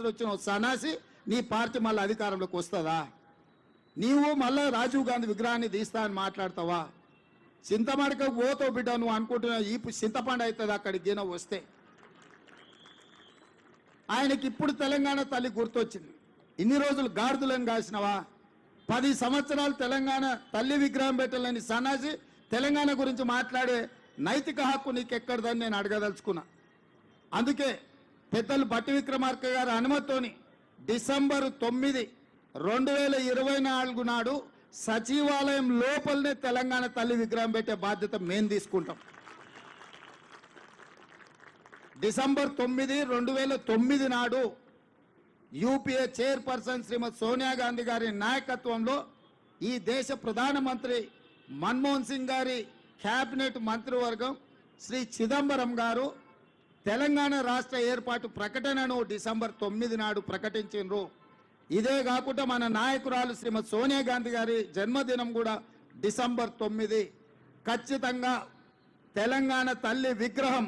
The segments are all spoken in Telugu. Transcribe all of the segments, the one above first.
చేయాల్సి వచ్చిన సన్నాసి నీ పార్టీ మళ్ళీ అధికారంలోకి వస్తుందా? నీవు మళ్ళా రాజీవ్ గాంధీ విగ్రహాన్ని తీస్తా అని మాట్లాడతావా? చింతమడక ఓతో బిడ్డ నువ్వు అనుకుంటున్నావు ఈ చింతపండు అవుతుంది అక్కడికి గిన వస్తే. ఆయనకి ఇప్పుడు తెలంగాణ తల్లి గుర్తొచ్చింది. ఇన్ని రోజులు గాడిదలను కాసినవా? పది సంవత్సరాలు తెలంగాణ తల్లి విగ్రహం పెట్టలేని సన్నాసి తెలంగాణ గురించి మాట్లాడే నైతిక హక్కు నీకు ఎక్కడదని నేను అడగదలుచుకున్నా. అందుకే పెద్దలు బట్టి విక్రమార్క గారి అనుమతితోని డిసెంబర్ తొమ్మిది రెండు వేల ఇరవై నాలుగు నాడు సచివాలయం లోపలనే తెలంగాణ తల్లి విగ్రహం పెట్టే బాధ్యత మేము తీసుకుంటాం. డిసెంబర్ తొమ్మిది రెండు వేల తొమ్మిది నాడు యూపీఏ చైర్పర్సన్ శ్రీమతి సోనియా గాంధీ గారి నాయకత్వంలో ఈ దేశ ప్రధానమంత్రి మన్మోహన్ సింగ్ గారి క్యాబినెట్ మంత్రివర్గం శ్రీ చిదంబరం గారు తెలంగాణ రాష్ట్ర ఏర్పాటు ప్రకటనను డిసెంబర్ తొమ్మిది నాడు ప్రకటించిండ్రు. ఇదే కాకుండా మన నాయకురాలు శ్రీమతి సోనియా గాంధీ గారి జన్మదినం కూడా డిసెంబర్ తొమ్మిది. ఖచ్చితంగా తెలంగాణ తల్లి విగ్రహం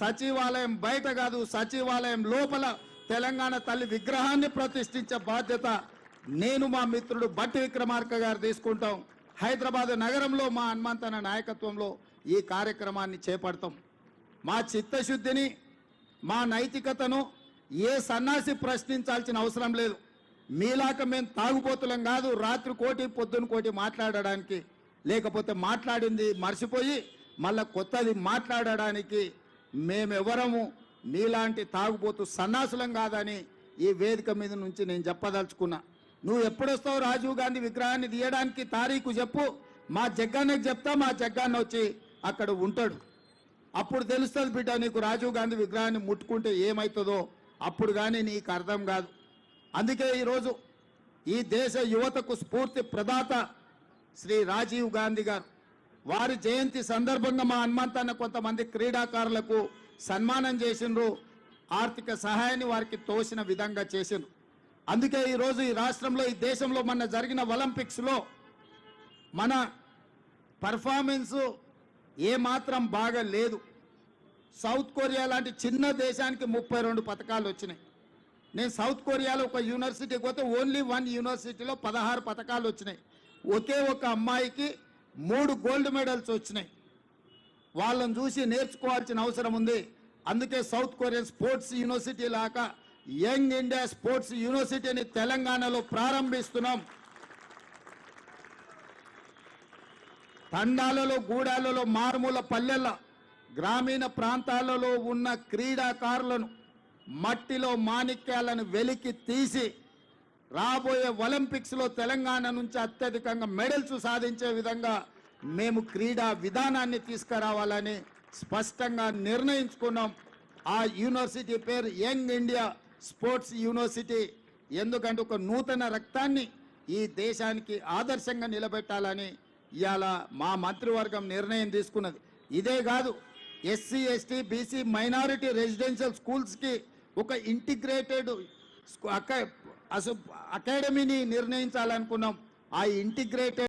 సచివాలయం బయట కాదు సచివాలయం లోపల తెలంగాణ తల్లి విగ్రహాన్ని ప్రతిష్ఠించే బాధ్యత నేను మా మిత్రుడు బట్టి విక్రమార్క గారు తీసుకుంటాం. హైదరాబాద్ నగరంలో మా హనుమంతన నాయకత్వంలో ఈ కార్యక్రమాన్ని చేపడతాం. మా చిత్తశుద్ధిని మా నైతికతను ఏ సన్నాసి ప్రశ్నించాల్సిన అవసరం లేదు. మీలాక మేము తాగుబోతులం కాదు రాత్రి కోటి పొద్దున కోటి మాట్లాడడానికి. లేకపోతే మాట్లాడింది మర్చిపోయి మళ్ళా కొత్తది మాట్లాడడానికి మేమెవరము మీలాంటి తాగుబోతు సన్నాసులం కాదని ఈ వేదిక మీద నుంచి నేను చెప్పదలుచుకున్నా. నువ్వు ఎప్పుడొస్తావు రాజీవ్ గాంధీ విగ్రహాన్ని తీయడానికి తారీఖు చెప్పు. మా జగ్గాన్నకి చెప్తా మా జగ్గాన్న వచ్చి అక్కడ ఉంటాడు. అప్పుడు తెలుస్తుంది బిడ్డ నీకు రాజీవ్ గాంధీ విగ్రహాన్ని ముట్టుకుంటే ఏమవుతుందో అప్పుడు కానీ నీకు అర్థం కాదు. అందుకే ఈరోజు ఈ దేశ యువతకు స్ఫూర్తి ప్రదాత శ్రీ రాజీవ్ గాంధీ గారు. వారి జయంతి సందర్భంగా మా హనుమంతన్న కొంతమంది క్రీడాకారులకు సన్మానం చేసిండ్రు. ఆర్థిక సహాయాన్ని వారికి తోసిన విధంగా చేసిండ్రు. అందుకే ఈరోజు ఈ రాష్ట్రంలో ఈ దేశంలో మొన్న జరిగిన ఒలింపిక్స్లో మన పర్ఫార్మెన్సు ఏమాత్రం బాగా లేదు సౌత్ కొరియా లాంటి చిన్న దేశానికి ముప్పై రెండు పథకాలు వచ్చినాయి. నేను సౌత్ కొరియాలో ఒక యూనివర్సిటీకి పోతే ఓన్లీ వన్ యూనివర్సిటీలో పదహారు పథకాలు వచ్చినాయి. ఒకే ఒక అమ్మాయికి మూడు గోల్డ్ మెడల్స్ వచ్చినాయి. వాళ్ళని చూసి నేర్చుకోవాల్సిన అవసరం ఉంది. అందుకే సౌత్ కొరియన్ స్పోర్ట్స్ యూనివర్సిటీ లాగా యంగ్ ఇండియా స్పోర్ట్స్ యూనివర్సిటీని తెలంగాణలో ప్రారంభిస్తున్నాం. తండాలలో గూడాలలో మారుమూల పల్లెల గ్రామీణ ప్రాంతాలలో ఉన్న క్రీడాకారులను మట్టిలో మాణిక్యాలను వెలికి తీసి రాబోయే ఒలింపిక్స్లో తెలంగాణ నుంచి అత్యధికంగా మెడల్స్ సాధించే విధంగా మేము క్రీడా విధానాన్ని తీసుకురావాలని స్పష్టంగా నిర్ణయించుకున్నాం. ఆ యూనివర్సిటీ పేరు యంగ్ ఇండియా స్పోర్ట్స్ యూనివర్సిటీ. ఎందుకంటే ఒక నూతన రక్తాన్ని ఈ దేశానికి ఆదర్శంగా నిలబెట్టాలని ఇవాళ మా మంత్రివర్గం నిర్ణయం తీసుకున్నది. ఇదే కాదు SC ST BC minority residential స్కూల్స్కి ఒక ఇంటిగ్రేటెడ్ అకాడమీని నిర్ణయించాలనుకున్నాం. ఆ ఇంటిగ్రేటెడ్